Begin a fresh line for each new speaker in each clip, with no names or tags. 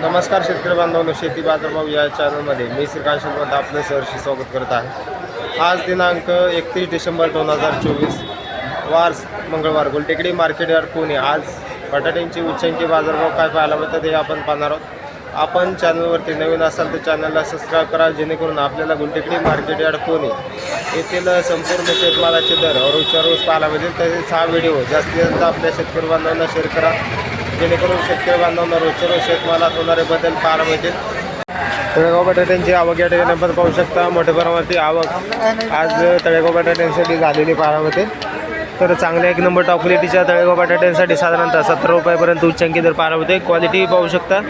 नमस्कार शेतकरी बांधवांनो शेती बाजारभाव या चॅनलमध्ये मी श्रीकांत शिवंत आपलं सहर्षी स्वागत करत आहे. आज दिनांक एकतीस डिसेंबर दोन हजार चोवीस वार मंगळवार गुलटेकडी मार्केट यार्ड पुणे. आज बटाट्यांची उच्चांकी बाजारभाव काय पाहायला मिळतात हे आपण पाहणार आहोत. आपण चॅनलवरती नवीन असाल तर चॅनलला सबस्क्राईब करा जेणेकरून आपल्याला गुलटेकडी मार्केट यार्ड पुणे येथील संपूर्ण शेतमालाचे दर रोजच्या रोज पाहायला मिळतील. तसेच हा व्हिडिओ जास्तीत जास्त आपल्या शेतकरी बांधवांना शेअर करा. जेणेकरून शेतकरी बांधवांना रोजच्या रोज शेतमालात होणारे बदल पाहायला मिळतील. तळेगाव बटाट्यांची आवक या ठिकाणी आपण पाहू शकता. मोठ्या प्रमाणावरती आवक आज तळेगाव बटाट्यांसाठी झालेली पाहायला मिळते. तर चांगल्या एक नंबर टॉप क्वालिटीच्या तळेगाव बटाट्यांसाठी साधारणतः सतरा रुपयापर्यंत उच्चांकी दर पाहायला होते क्वालिटी पाहू शकता.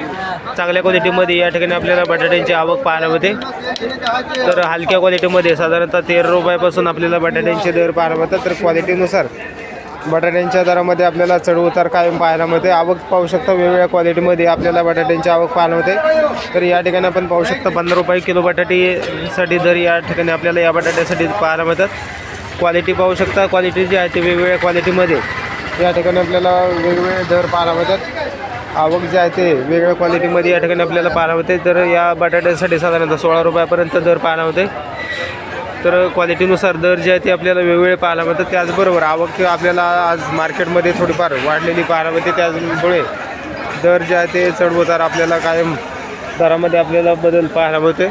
चांगल्या क्वालिटीमध्ये या ठिकाणी आपल्याला बटाट्यांची आवक पाहायला होते तर हलक्या क्वालिटीमध्ये साधारणतः तेरा रुपयापासून आपल्याला बटाट्यांचे दर पाहायला होतात तर क्वालिटीनुसार बटाट्यांच्या दरामध्ये आपल्याला चढउतार कायम पाहायला मिळते आवक पाहू शकता वेगवेगळ्या क्वालिटीमध्ये आपल्याला बटाट्यांची आवक पाहायला मिळते. तर या ठिकाणी आपण पाहू शकता पंधरा रुपये किलो बटाटीसाठी दर या ठिकाणी आपल्याला या बटाट्यासाठी पाहायला मिळतात. क्वालिटी पाहू शकता क्वालिटी जी आहे ती वेगवेगळ्या क्वालिटीमध्ये या ठिकाणी आपल्याला वेगवेगळे दर पाहायला मिळतात. आवक जे आहे ते वेगवेगळ्या क्वालिटीमध्ये या ठिकाणी आपल्याला पाहायला मिळते. तर या बटाट्यासाठी साधारणतः सोळा रुपयापर्यंत दर पाहायला मिळते. तर क्वालिटीनुसार दर जे आहे ते आपल्याला वेगवेगळे पाहायला मिळतात. त्याचबरोबर आवक आपल्याला आज मार्केटमध्ये थोडीफार वाढलेली पाहायला मिळते. त्याचमुळे दर जे आहे ते चढ उतार आपल्याला कायम दरामध्ये आपल्याला बदल पाहायला मिळते